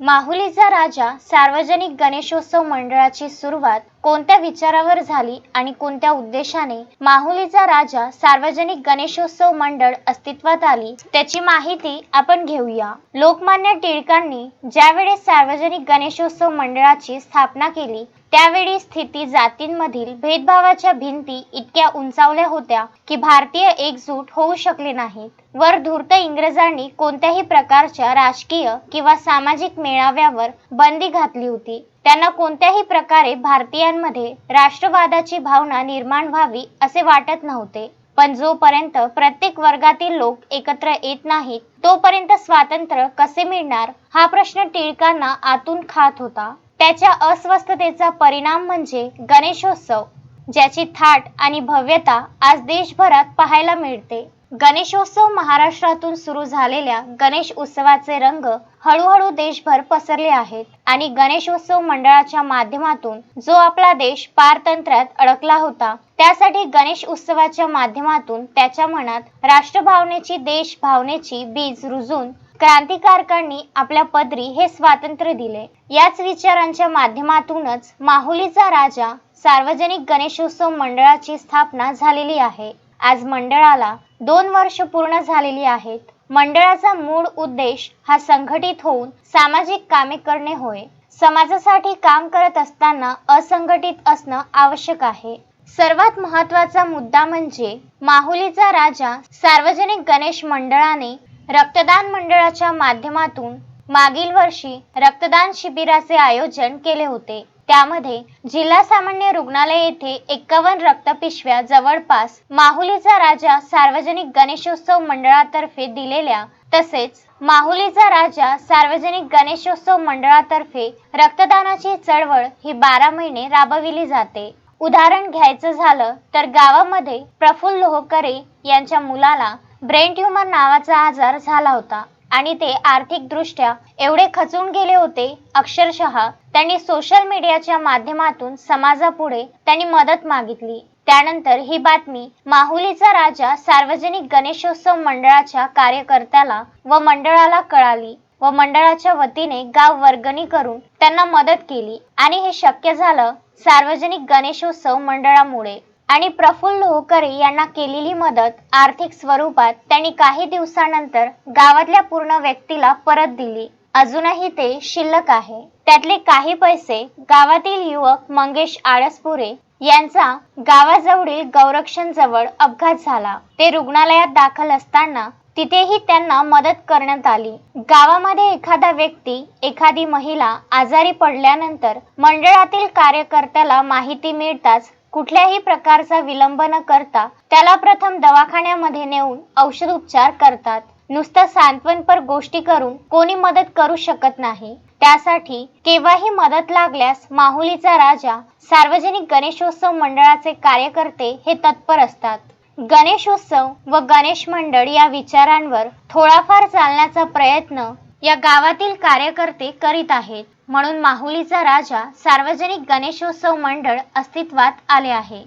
माहुलीचा राजा सार्वजनिक गणेशोत्सव मंडळाची सुरुवात कोणत्या विचारावर झाली आणि कोणत्या उद्देशाने माहुलीचा राजा सार्वजनिक गणेशोत्सव मंडळ अस्तित्वात आली त्याची माहिती आपण घेऊया. लोकमान्य टिळकांनी ज्यावेळेस सार्वजनिक गणेशोत्सव मंडळाची स्थापना केली त्यावेळी स्थिती जातींमधील भेदभावाच्या भिंती इतक्या उंचावल्या होत्या की भारतीय एकजूट होऊ शकले नाहीत. वर धूर्त इंग्रजांनी कोणत्याही प्रकारच्या राजकीय किंवा सामाजिक मेळाव्यावर बंदी घातली होती. त्यांना कोणत्याही प्रकारे भारतीयांमध्ये राष्ट्रवादाची भावना निर्माण व्हावी असे वाटत नव्हते. पण जोपर्यंत प्रत्येक वर्गातील लोक एकत्र येत नाहीत तोपर्यंत स्वातंत्र्य कसे मिळणार हा प्रश्न टिळकांना आतून खात होता. त्याच्या अस्वस्थतेचा परिणाम म्हणजे गणेशोत्सव ज्याची थाट आणि भव्यता आज देशभरात पाहायला मिळते. गणेशोत्सव महाराष्ट्रातून सुरू झालेल्या गणेश उत्सवाचे रंग हळूहळू देशभर पसरले आहेत आणि गणेशोत्सव मंडळाच्या माध्यमातून जो आपला देश पारतंत्र्यात अडकला होता त्यासाठी गणेश उत्सवाच्या माध्यमातून त्याच्या मनात राष्ट्रभावनेची देश भावनेची बीज रुजून क्रांतिकारकांनी आपल्या पदरी हे स्वातंत्र्य दिले. याच विचारांच्या माध्यमातूनच माहुलीचा राजा सार्वजनिक गणेशोत्सव मंडळाची स्थापना झालेली आहे. आज मंडळाला दोन वर्ष पूर्ण झालेली आहेत. मंडळाचा मूळ उद्देश हा संघटित होऊन सामाजिक कामे करणे होय. समाजासाठी काम करत असताना असंघटित असणं आवश्यक आहे. सर्वात महत्त्वाचा मुद्दा म्हणजे माहुलीचा राजा सार्वजनिक गणेश मंडळाने रक्तदान मंडळाच्या माध्यमातून मागील वर्षी रक्तदान शिबिराचे आयोजन केले होते. त्यामध्ये जिल्हा सामान्य रुग्णालय येथे एक्कावन्न रक्तपिशव्या जवळपास माहुलीचा राजा सार्वजनिक गणेशोत्सव मंडळातर्फे दिलेल्या तसेच माहुलीचा राजा सार्वजनिक गणेशोत्सव मंडळातर्फे रक्तदानाची चळवळ ही बारा महिने राबविली जाते. उदाहरण घ्यायचं झालं तर गावामध्ये प्रफुल्ल लोहकरे यांच्या मुलाला ब्रेन ट्युमर नावाचा आजार झाला होता. आणि ते आर्थिकदृष्ट्या एवढे खचून गेले होते अक्षरशः त्यांनी सोशल मीडियाच्या माध्यमातून समाजापुढे त्यांनी मदत मागितली. त्यानंतर ही बातमी माहुलीचा राजा सार्वजनिक गणेशोत्सव मंडळाच्या कार्यकर्त्याला व मंडळाला कळाली व मंडळाच्या वतीने गाव वर्गणी करून त्यांना मदत केली. आणि हे शक्य झालं सार्वजनिक गणेशोत्सव मंडळामुळे. आणि प्रफुल्ल होकरे यांना केलेली मदत आर्थिक स्वरूपात त्यांनी काही दिवसानंतर गावातल्या पूर्ण व्यक्तीला परत दिली. अजूनही ते शिल्लक आहे. त्यातले काही पैसे गावातील युवक मंगेश आळसपुरे यांचा गावाजवळील गौरक्षण जवळ अपघात झाला. ते रुग्णालयात दाखल असताना तिथेही त्यांना मदत करण्यात आली. गावामध्ये एखादा व्यक्ती एखादी महिला आजारी पडल्यानंतर मंडळातील कार्यकर्त्याला माहिती मिळताच कुठल्याही प्रकारचा विलंब न करता त्याला प्रथम दवाखान्यामध्ये नेऊन औषध उपचार करतात. नुसतं सांत्वनपर गोष्टी करून कोणी मदत करू शकत नाही. त्यासाठी केव्हाही मदत लागल्यास माहुलीचा राजा सार्वजनिक गणेशोत्सव मंडळाचे कार्यकर्ते हे तत्पर असतात. गणेशोत्सव व गणेश मंडळ या विचारांवर थोडाफार चालण्याचा प्रयत्न या गावातील कार्यकर्ते करीत आहेत. म्हणून माहुलीचा राजा सार्वजनिक गणेशोत्सव मंडळ अस्तित्वात आले आहे.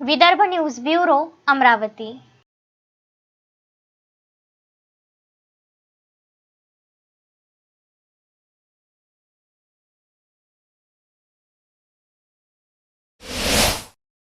Vidarbha news bureau Amravati.